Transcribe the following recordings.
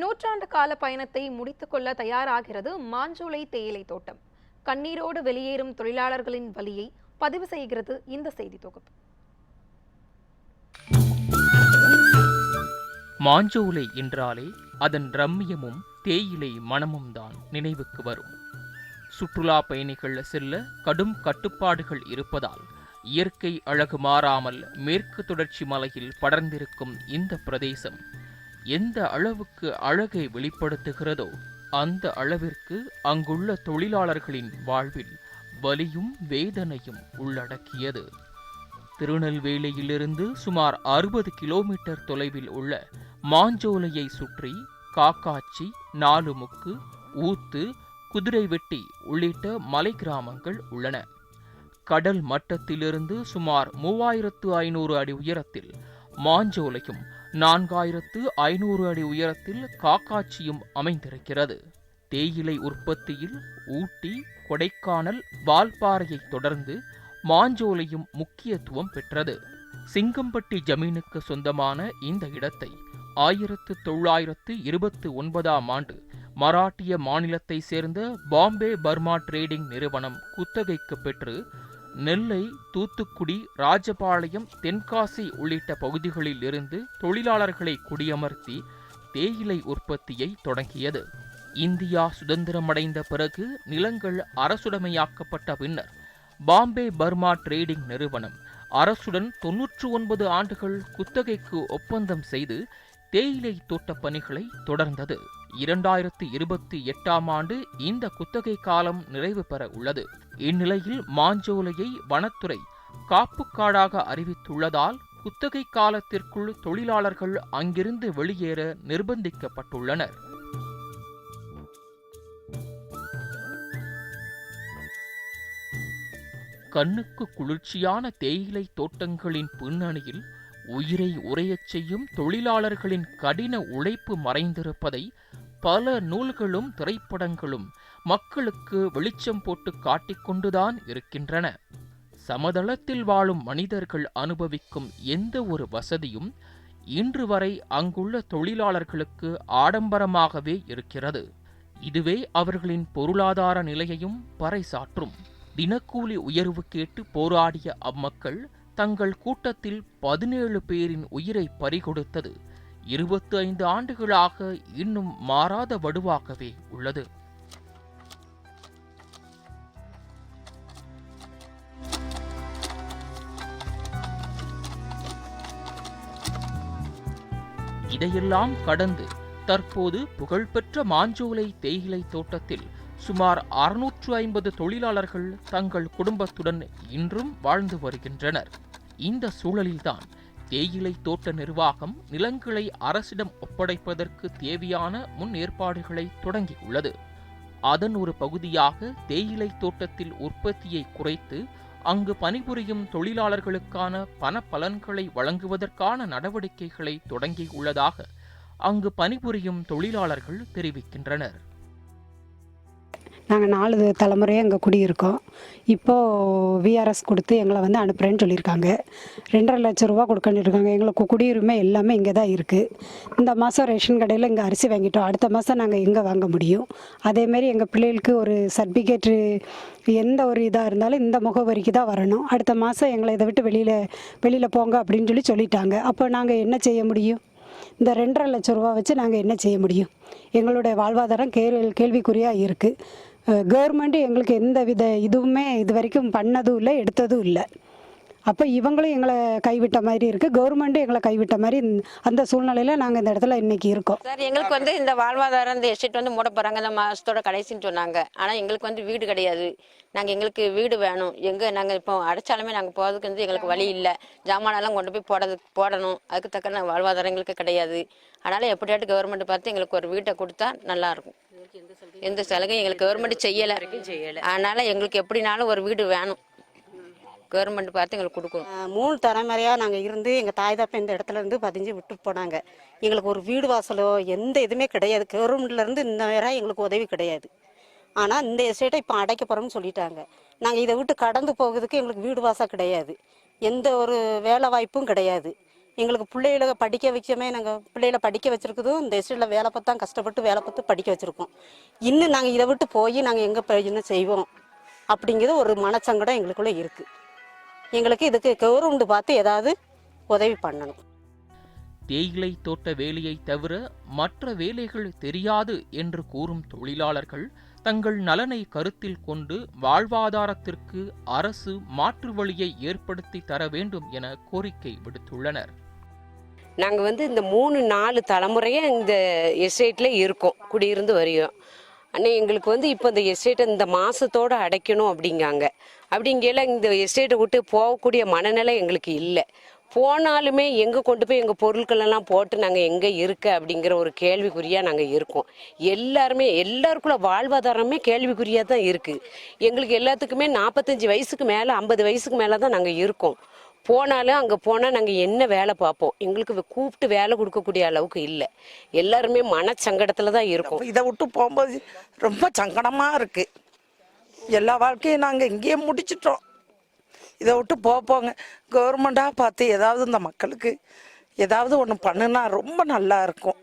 நூற்றாண்டு கால பயணத்தை முடித்துக்கொள்ள தயாராகிறது மாஞ்சோலை தேயிலை தோட்டம். கண்ணீரோடு வெளியேறும் தொழிலாளர்களின் வலியை பதிவு செய்கிறது இந்த செய்தி தொகுப்பு. மாஞ்சோலை என்றாலே அதன் ரம்மியமும் தேயிலை மணமும் தான் நினைவுக்கு வரும். சுற்றுலா பயணிகள் செல்ல கடும் கட்டுப்பாடுகள் இருப்பதால் இயற்கை அழகு மாறாமல் மேற்கு தொடர்ச்சி மலையில் படர்ந்திருக்கும் இந்த பிரதேசம் எந்த அளவுக்கு அழகை வெளிப்படுத்துகிறதோ அந்த அளவிற்கு அங்குள்ள தொழிலாளர்களின் வாழ்வில் வலியும் வேதனையும் உள்ளடக்கியது. திருநெல்வேலியிலிருந்து சுமார் அறுபது கிலோமீட்டர் தொலைவில் உள்ள மாஞ்சோலையை சுற்றி காக்காச்சி நாலுமுக்கு ஊத்து குதிரைவெட்டி உள்ளிட்ட மலை கிராமங்கள் உள்ளன. கடல் மட்டத்திலிருந்து சுமார் மூவாயிரத்து ஐநூறு அடி உயரத்தில் மாஞ்சோலையும் நான்காயிரத்து ஐநூறு அடி உயரத்தில் காக்காட்சியும் அமைந்திருக்கிறது. தேயிலை உற்பத்தியில் ஊட்டி கொடைக்கானல் வால்பாறையை தொடர்ந்து மாஞ்சோலையும் முக்கியத்துவம் பெற்றது. சிங்கம்பட்டி ஜமீனுக்கு சொந்தமான இந்த இடத்தை ஆயிரத்து தொள்ளாயிரத்து இருபத்து ஒன்பதாம் ஆண்டு மராட்டிய மாநிலத்தை சேர்ந்த பாம்பே பர்மா டிரேடிங் நிறுவனம் குத்தகைக்கு பெற்று நெல்லை தூத்துக்குடி ராஜபாளையம் தென்காசி உள்ளிட்ட பகுதிகளில் இருந்து தொழிலாளர்களை குடியமர்த்தி தேயிலை உற்பத்தியை தொடங்கியது. இந்தியா சுதந்திரமடைந்த பிறகு நிலங்கள் அரசுடைமையாக்கப்பட்ட பின்னர் பாம்பே பர்மா ட்ரேடிங் நிறுவனம் அரசுடன் தொன்னூற்று ஒன்பது ஆண்டுகள் குத்தகைக்கு ஒப்பந்தம் செய்து தேயிலை தோட்டப் பணிகளை தொடர்ந்தது. இரண்டாயிரத்து இருபத்தி எட்டாம் ஆண்டு இந்த குத்தகை காலம் நிறைவு பெற உள்ளது. இந்நிலையில் மாஞ்சோலையை வனத்துறை காப்புக்காடாக அறிவித்துள்ளதால் குத்தகை காலத்திற்குள் தொழிலாளர்கள் அங்கிருந்து வெளியேற நிர்பந்திக்கப்பட்டுள்ளனர். கண்ணுக்கு குளிர்ச்சியான தேயிலை தோட்டங்களின் பின்னணியில் உயிரை உரையச் செய்யும் தொழிலாளர்களின் கடின உழைப்பு மறைந்திருப்பதை பல நூல்களும் திரைப்படங்களும் மக்களுக்கு வெளிச்சம் போட்டு காட்டிக்கொண்டுதான் இருக்கின்றன. சமதளத்தில் வாழும் மனிதர்கள் அனுபவிக்கும் எந்த ஒரு வசதியும் இன்று வரை அங்குள்ள தொழிலாளர்களுக்கு ஆடம்பரமாகவே இருக்கிறது. இதுவே அவர்களின் பொருளாதார நிலையையும் பறைசாற்றும். தினக்கூலி உயர்வு கேட்டு போராடிய அம்மக்கள் தங்கள் கூட்டத்தில் பதினேழு பேரின் உயிரை பறிகொடுத்தது. இருபத்தி ஐந்து ஆண்டுகளாக இன்னும் மாறாத வடுவாகவே உள்ளது. இதையெல்லாம் கடந்து தற்போது புகழ்பெற்ற மாஞ்சோலை தேயிலை தோட்டத்தில் சுமார் அறுநூற்று ஐம்பது தொழிலாளர்கள் தங்கள் குடும்பத்துடன் இன்றும் வாழ்ந்து வருகின்றனர். இந்த சூழலில்தான் தேயிலை தோட்ட நிர்வாகம் நிலங்களை அரசிடம் ஒப்படைப்பதற்கு தேவையான முன் ஏற்பாடுகளை தொடங்கியுள்ளது. அதன் ஒரு பகுதியாக தேயிலை தோட்டத்தில் உற்பத்தியை குறைத்து அங்கு பணிபுரியும் தொழிலாளர்களுக்கான பண பலன்களை வழங்குவதற்கான நடவடிக்கைகளை தொடங்கியுள்ளதாக அங்கு பணிபுரியும் தொழிலாளர்கள் தெரிவிக்கின்றனர். நாங்கள் நாலு தலைமுறையாக இங்கே குடியிருக்கோம். இப்போது விஆர்எஸ் கொடுத்து எங்களை வந்து அனுப்புகிறேன்னு சொல்லியிருக்காங்க. ரெண்டரை லட்ச ரூபா கொடுக்கன்னு இருக்காங்க எங்களுக்கு குடியுரிமை எல்லாமே இங்கே தான் இருக்குது இந்த மாதம் ரேஷன் கடையில் இங்கே அரிசி வாங்கிட்டோம். அடுத்த மாதம் நாங்கள் எங்கே வாங்க முடியும்? அதேமாரி எங்கள் பிள்ளைகளுக்கு ஒரு சர்டிஃபிகேட்டு எந்த ஒரு இதாக இருந்தாலும் இந்த முகவரிக்கு தான் வரணும். அடுத்த மாதம் எங்களை இதை விட்டு வெளியில் வெளியில் போங்க அப்படின்னு சொல்லி சொல்லிட்டாங்க. அப்போ நாங்கள் என்ன செய்ய முடியும்? இந்த ரெண்டரை லட்ச ரூபா வச்சு நாங்கள் என்ன செய்ய முடியும்? எங்களுடைய வாழ்வாதாரம் கேள்வி கேள்விக்குறியாக இருக்குது கவர்மெண்ட்டு எங்களுக்கு எந்த வித இதுவுமே இது வரைக்கும் பண்ணதும் இல்லை எடுத்ததும் இல்லை. அப்போ இவங்களும் எங்களை கைவிட்ட மாதிரி இருக்குது கவர்மெண்ட்டும் எங்களை கைவிட்ட மாதிரி அந்த சூழ்நிலையில் நாங்கள் இந்த இடத்துல இன்னைக்கு இருக்கோம். சார் எங்களுக்கு வந்து இந்த வாழ்வாதாரம் இந்த எஸ்டேட் வந்து மூட போகிறாங்க இந்த மாதத்தோட கடைசின்னு சொன்னாங்க. ஆனால் எங்களுக்கு வந்து வீடு கிடையாது. நாங்கள் எங்களுக்கு வீடு வேணும். எங்கே நாங்கள் இப்போ அடைச்சாலுமே நாங்கள் போகிறதுக்கு வந்து எங்களுக்கு வழி இல்லை. ஜாமானெல்லாம் கொண்டு போய் போடுறதுக்கு போடணும். அதுக்கு தக்க வாழ்வாதாரம் எங்களுக்கு கிடையாது. அதனால் எப்படியாட்டு கவர்மெண்ட் பார்த்து எங்களுக்கு ஒரு வீட்டை கொடுத்தா நல்லா இருக்கும். எந்த சலுகையும் எங்களுக்கு கவர்மெண்ட் செய்யலை. அதனால் எங்களுக்கு எப்படினாலும் ஒரு வீடு வேணும். கவர்மெண்ட் பார்த்து எங்களுக்கு கொடுக்கணும். மூணு தலைமுறையாக நாங்கள் இருந்து எங்கள் தாய் தாப்பா இந்த இடத்துல இருந்து பதிஞ்சு விட்டு போனாங்க. எங்களுக்கு ஒரு வீடு வாசலோ எந்த இதுவுமே கிடையாது. கவர்மெண்ட்லேருந்து இந்த நேரம் எங்களுக்கு உதவி கிடையாது. ஆனால் இந்த எஸ்டேட்டை இப்போ அடைக்க போகிறோம்னு சொல்லிட்டாங்க. நாங்கள் இதை விட்டு கடந்து போகிறதுக்கு எங்களுக்கு வீடு வாசல் கிடையாது. எந்த ஒரு வேலை வாய்ப்பும் கிடையாது. எங்களுக்கு பிள்ளைகளை படிக்க வைக்கமே நாங்கள் பிள்ளைகளை படிக்க வச்சுருக்குதும் இந்த எஸ்டேட்டில் வேலை பார்த்து தான் கஷ்டப்பட்டு வேலை பார்த்து படிக்க வச்சுருக்கோம். இன்னும் நாங்கள் இதை விட்டு போய் நாங்கள் எங்கே என்ன செய்வோம்? அப்படிங்கிறது ஒரு மனச்சங்கடம் எங்களுக்குள்ளே இருக்குது எங்களுக்கு இதுக்கு கவர்மெண்ட் பார்த்து ஏதாவது உதவி பண்ணணும். தேயிலை தோட்ட வேலையை தவிர மற்ற வேலைகள் தெரியாது என்று கூறும் தொழிலாளர்கள் தங்கள் நலனை கருத்தில் கொண்டு வாழ்வாதாரத்திற்கு அரசு மாற்று வழியை ஏற்படுத்தி தர வேண்டும் என கோரிக்கை விடுத்துள்ளனர். நாங்கள் வந்து இந்த மூணு நாலு தலைமுறையாக இந்த எஸ்டேட்டில் இருக்கோம் குடியிருந்து வரையும். ஆனால் எங்களுக்கு வந்து இப்போ இந்த எஸ்டேட்டை இந்த மாதத்தோடு அடைக்கணும் அப்படிங்காங்க. அப்படிங்கையில் இந்த எஸ்டேட்டை விட்டு போகக்கூடிய மனநிலை எங்களுக்கு இல்லை. போனாலுமே எங்கே கொண்டு போய் எங்கள் பொருட்களெல்லாம் போட்டு நாங்கள் எங்கே இருக்க அப்படிங்கிற ஒரு கேள்விக்குறியாக நாங்கள் இருக்கோம். எல்லாருமே எல்லாருக்குள்ள வாழ்வாதாரமே கேள்விக்குறியாக தான் இருக்குது எங்களுக்கு எல்லாத்துக்குமே நாற்பத்தஞ்சு வயசுக்கு மேலே ஐம்பது வயசுக்கு மேலே தான் நாங்கள் இருக்கோம். போனாலும் அங்கே போனால் நாங்கள் என்ன வேலை பார்ப்போம்? எங்களுக்கு கூப்பிட்டு வேலை கொடுக்கக்கூடிய அளவுக்கு இல்லை. எல்லாருமே மனச்சங்கடத்தில் தான் இருக்கோம். இதை விட்டு போகும்போது ரொம்ப சங்கடமாக இருக்குது எல்லா வாழ்க்கையும் நாங்கள் இங்கேயே முடிச்சிட்டோம். இதை விட்டு போப்போங்க கவர்மெண்ட்டாக பார்த்து ஏதாவது இந்த மக்களுக்கு ஏதாவது ஒன்று பண்ணுனா ரொம்ப நல்லா இருக்கும்.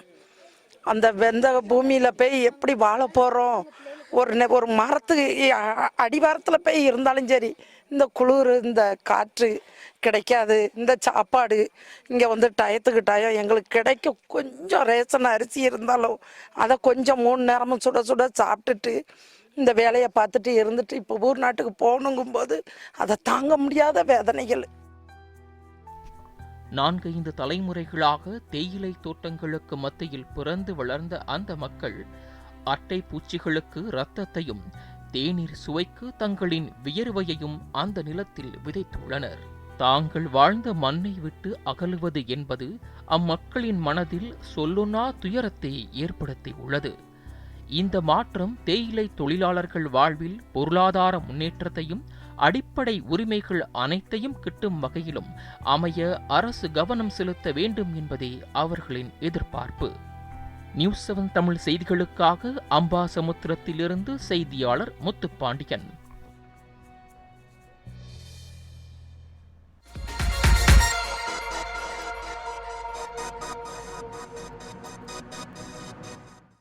அந்த வெந்த பூமியில் போய் எப்படி வாழ போகிறோம் ஒரு நெ- ஒரு மரத்துக்கு அடிவாரத்தில் போய் இருந்தாலும் சரி இந்த குளிர் இந்த காற்று கிடைக்காது. இந்த சாப்பாடு இங்கே வந்து டயத்துக்கு டயம் எங்களுக்கு கிடைக்க கொஞ்சம் ரேஷன் அரிசி இருந்தாலும் அதை கொஞ்சம் மூணு நேரமும் சுட சுட சாப்பிட்டுட்டு இந்த வேலையை பார்த்துட்டு இருந்துட்டு இப்போ ஊர் நாட்டுக்கு போகணுங்கும்போது அதை தாங்க முடியாத வேதனைகள். நான்கைந்து தலைமுறைகளாக தேயிலை தோட்டங்களுக்கு மத்தியில் பிறந்து வளர்ந்த அந்த மக்கள் அட்டை பூச்சிகளுக்கு இரத்தத்தையும் தேநீர் சுவைக்கு தங்களின் வியர்வையையும் அந்த நிலத்தில் விதைத்துள்ளனர். தாங்கள் வாழ்ந்த மண்ணை விட்டு அகலுவது என்பது அம்மக்களின் மனதில் சொல்லுனா துயரத்தை ஏற்படுத்தியுள்ளது. இந்த மாற்றம் தேயிலை தொழிலாளர்கள் வாழ்வில் பொருளாதார முன்னேற்றத்தையும் அடிப்படை உரிமைகள் அனைத்தையும் கிட்டும் வகையிலும் அமைய அரசு கவனம் செலுத்த வேண்டும் என்பதே அவர்களின் எதிர்பார்ப்பு. நியூஸ் செவன் தமிழ் செய்திகளுக்காக அம்பாசமுத்திரத்திலிருந்து செய்தியாளர் முத்துப்பாண்டியன்.